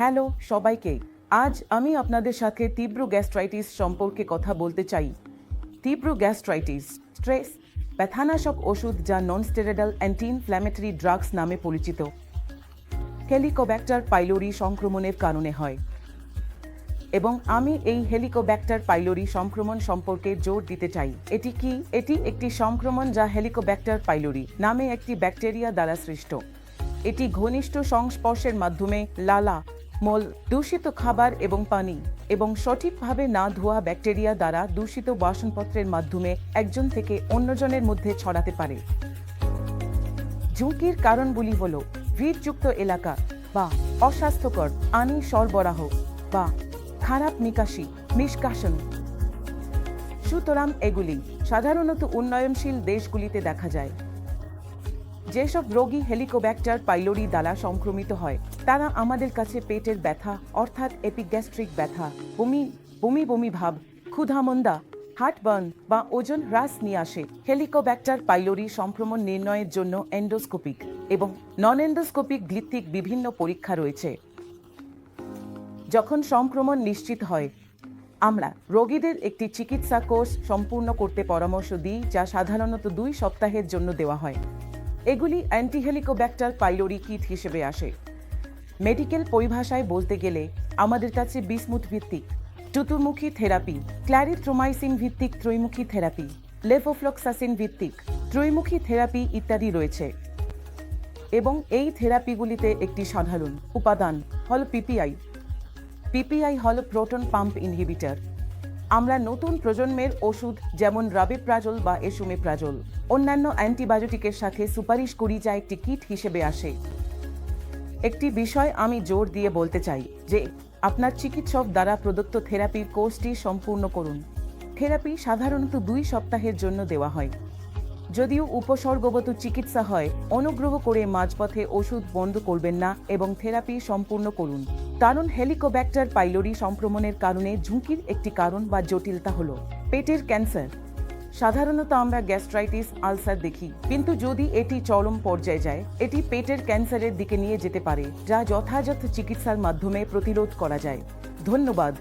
Hello, সবাইকে। আজ আমি আপনাদের সাথে তীব্র গ্যাস্ট্রাইটিস সম্পর্কে কথা বলতে চাই। তীব্র গ্যাস্ট্রাইটিস, স্ট্রেস, ব্যথানাশক ওষুধ যা non steroidal anti inflammatory drugs নামে পরিচিত। হেলিকোব্যাক্টার পাইলোরি সংক্রমণের কারণে হয়। এবং আমি এই হেলিকোব্যাক্টার পাইলোরি সংক্রমণ সম্পর্কে জোর দিতে চাই। এটি কি? এটি একটি সংক্রমণ যা হেলিকোব্যাক্টার পাইলোরি নামে একটি ব্যাকটেরিয়া দ্বারা সৃষ্ট। এটি ঘনিষ্ঠ সংস্পর্শের মাধ্যমে লালা মল, দূষিত খাবার এবং পানি এবং সঠিকভাবে না ধোয়া ব্যাকটেরিয়া দ্বারা দূষিত বাসনপত্রের মাধ্যমে একজন থেকে অন্যজনের মধ্যে ছড়াতে পারে। ঝুঁকির কারণগুলি হল ভিড়যুক্ত এলাকা বা অস্বাস্থ্যকর, আনি সরবরাহ বা খারাপ নিকাশি, নিষ্কাশন। সুতরাং এগুলি সাধারণত উন্নয়নশীল দেশগুলিতে দেখা যায়। যেসব রোগী হেলিকোব্যাক্টার পাইলোরি দ্বারা সংক্রমিত হয়, তারা আমাদের কাছে পেটের ব্যথা, অর্থাৎ এপিগ্যাস্ট্রিক ব্যথা, বমি বমি বমি ভাব, ক্ষুধামন্দা, হার্টবার্ন বা ওজন হ্রাস নিয়ে আসে। হেলিকোব্যাক্টার পাইলোরি সংক্রমণ নির্ণয়ের জন্য এন্ডোস্কোপিক এবং নন এন্ডোস্কোপিক ভিত্তিক বিভিন্ন পরীক্ষা রয়েছে। যখন সংক্রমণ নিশ্চিত হয়, আমরা রোগীদের একটি চিকিৎসা কোর্স সম্পূর্ণ করতে পরামর্শ দিই, যা সাধারণত দুই সপ্তাহের জন্য দেওয়া হয়। এগুলি অ্যান্টিহেলিকোব্যাক্টার পাইলোরি কিট হিসেবে আসে। মেডিকেল পরিভাষায় বলতে গেলে আমাদের কাছে বিসমুথ ভিত্তিক, চতুর্মুখী থেরাপি ক্ল্যারিথ্রোমাইসিন ভিত্তিক ত্রৈমুখী থেরাপি লেফোফ্লক্সাসিন ভিত্তিক ত্রৈমুখী থেরাপি ইত্যাদি রয়েছে। এবং এই থেরাপিগুলিতে একটি সাধারণ উপাদান হল পিপিআই। পিপিআই হল প্রোটন পাম্প ইনহিবিটর আমরা নতুন প্রজন্মের ওষুধ, যেমন রাবিপ্রাজল বা এসুমেপ্রাজল। অন্যান্য অ্যান্টিবায়োটিকের সাথে সুপারিশ করি যা একটি কিট হিসেবে আসে। একটি বিষয় আমি জোর দিয়ে বলতে চাই, যে আপনার চিকিৎসক দ্বারা প্রদত্ত থেরাপির কোর্সটি সম্পূর্ণ করুন। থেরাপি সাধারণত দুই সপ্তাহের জন্য দেওয়া হয়। যদিও উপসর্গগত চিকিৎসা হয়, অনুগ্রহ করে মাঝপথে ওষুধ বন্ধ করবেন না এবং থেরাপি সম্পূর্ণ করুন। কারণ হেলিকোব্যাক্টার পাইলোরি সংক্রমণের কারণে ঝুঁকির একটি কারণ বা জটিলতা হল পেটের ক্যান্সার। সাধারণত আমরা গ্যাস্ট্রাইটিস, আলসার দেখি, কিন্তু যদি এটি চরম পর্যায়ে যায়, এটি পেটের ক্যান্সারের দিকে নিয়ে যেতে পারে, যা যথাযথ চিকিৎসার মাধ্যমে প্রতিরোধ করা যায়। ধন্যবাদ।